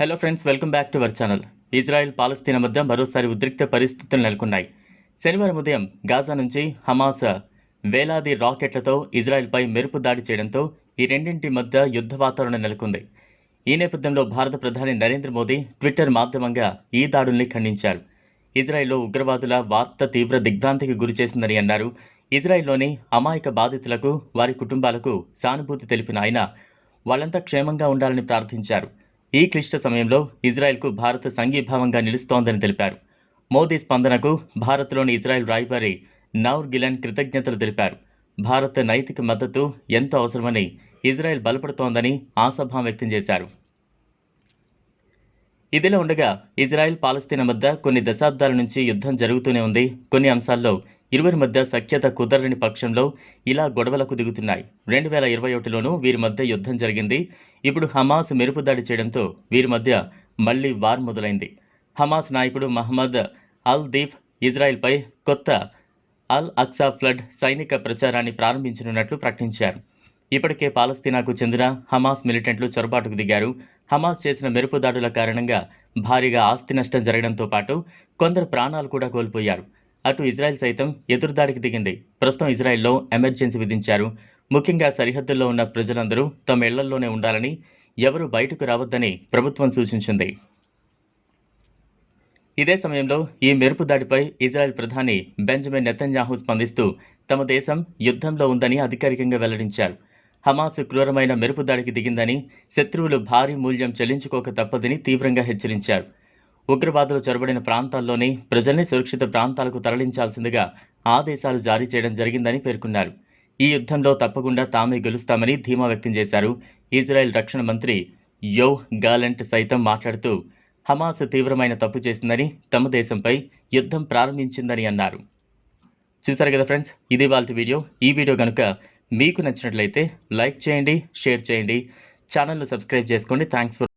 Hello friends welcome back to our channel Israel పాలస్తీనా మధ్య మరోసారి ఉద్రిక్త పరిస్థితులు నెలకొన్నాయి. శనివారం ఉదయం గాజా నుంచి హమాస్ వేలాది రాకెట్లతో ఇజ్రాయెల్పై మెరుపు దాడి చేయడంతో ఈ రెండింటి మధ్య యుద్ధ వాతావరణం నెలకొంది. ఈ నేపథ్యంలో భారత ప్రధాని నరేంద్ర మోదీ ట్విట్టర్ మాధ్యమంగా ఈ దాడుల్ని ఖండించారు. ఇజ్రాయెల్లో ఉగ్రవాదుల వార్త తీవ్ర దిగ్భ్రాంతికి గురిచేసిందని అన్నారు. ఇజ్రాయెల్లోని అమాయక బాధితులకు వారి కుటుంబాలకు సానుభూతి తెలిపిన ఆయన వాళ్ళంతా క్షేమంగా ఉండాలని ప్రార్థించారు. ఈ క్లిష్ట సమయంలో ఇజ్రాయెల్కు భారత్ సంఘీభావంగా నిలుస్తోందని తెలిపారు. మోదీ స్పందనకు భారత్లోని ఇజ్రాయెల్ రాయబారి నౌర్ గిలన్ కృతజ్ఞతలు తెలిపారు. భారత్ నైతిక మద్దతు ఎంతో అవసరమని ఇజ్రాయెల్ బలపడుతోందని ఆశాభావం వ్యక్తం చేశారు. ఇదిలా ఉండగా ఇజ్రాయెల్ పాలస్తీనా మధ్య కొన్ని దశాబ్దాల నుంచి యుద్ధం జరుగుతూనే ఉంది. కొన్ని అంశాల్లో ఇరువురి మధ్య సఖ్యత కుదరని పక్షంలో ఇలా గొడవలకు దిగుతున్నాయి. రెండు వేల ఇరవై ఒకటిలోనూ వీరి మధ్య యుద్ధం జరిగింది. ఇప్పుడు హమాస్ మెరుపు దాడి చేయడంతో వీరి మధ్య మళ్ళీ వార్ మొదలైంది. హమాస్ నాయకుడు మహమ్మద్ అల్ దీఫ్ ఇజ్రాయెల్పై కొత్త అల్ అక్సా ఫ్లడ్ సైనిక ప్రచారాన్ని ప్రారంభించనున్నట్లు ప్రకటించారు. ఇప్పటికే పాలస్తీనాకు చెందిన హమాస్ మిలిటెంట్లు చొరబాటుకు దిగారు. హమాస్ చేసిన మెరుపు దాడుల కారణంగా భారీగా ఆస్తి నష్టం జరగడంతో పాటు కొందరు ప్రాణాలు కూడా కోల్పోయారు. అటు ఇజ్రాయెల్ సైతం ఎదురుదాడికి దిగింది. ప్రస్తుతం ఇజ్రాయెల్లో ఎమర్జెన్సీ విధించారు. ముఖ్యంగా సరిహద్దుల్లో ఉన్న ప్రజలందరూ తమ ఇళ్ళల్లోనే ఉండాలని ఎవరు బయటకు రావద్దని ప్రభుత్వం సూచించింది. ఇదే సమయంలో ఈ మెరుపు దాడిపై ఇజ్రాయెల్ ప్రధాని బెంజమిన్ నెతన్యాహు స్పందిస్తూ తమ దేశం యుద్ధంలో ఉందని అధికారికంగా వెల్లడించారు. హమాస్ క్రూరమైన మెరుపు దాడికి దిగిందని శత్రువులు భారీ మూల్యం చెల్లించుకోక తప్పదని తీవ్రంగా హెచ్చరించారు. ఉగ్రవాదులు చొరబడిన ప్రాంతాల్లోని ప్రజల్ని సురక్షిత ప్రాంతాలకు తరలించాల్సిందిగా ఆదేశాలు జారీ చేయడం జరిగిందని పేర్కొన్నారు. ఈ యుద్ధంలో తప్పకుండా తామే గెలుస్తామని ధీమా వ్యక్తం చేశారు. ఇజ్రాయెల్ రక్షణ మంత్రి యో గాలెంట్ సైతం మాట్లాడుతూ హమాస్ తీవ్రమైన తప్పు చేసిందని తమ దేశంపై యుద్ధం ప్రారంభించిందని అన్నారు. చూసారు కదా ఫ్రెండ్స్ ఇది వాళ్ళ వీడియో. ఈ వీడియో కనుక మీకు నచ్చినట్లయితే లైక్ చేయండి షేర్ చేయండి. ఛానల్ను సబ్స్క్రైబ్ చేసుకోండి. Thanks for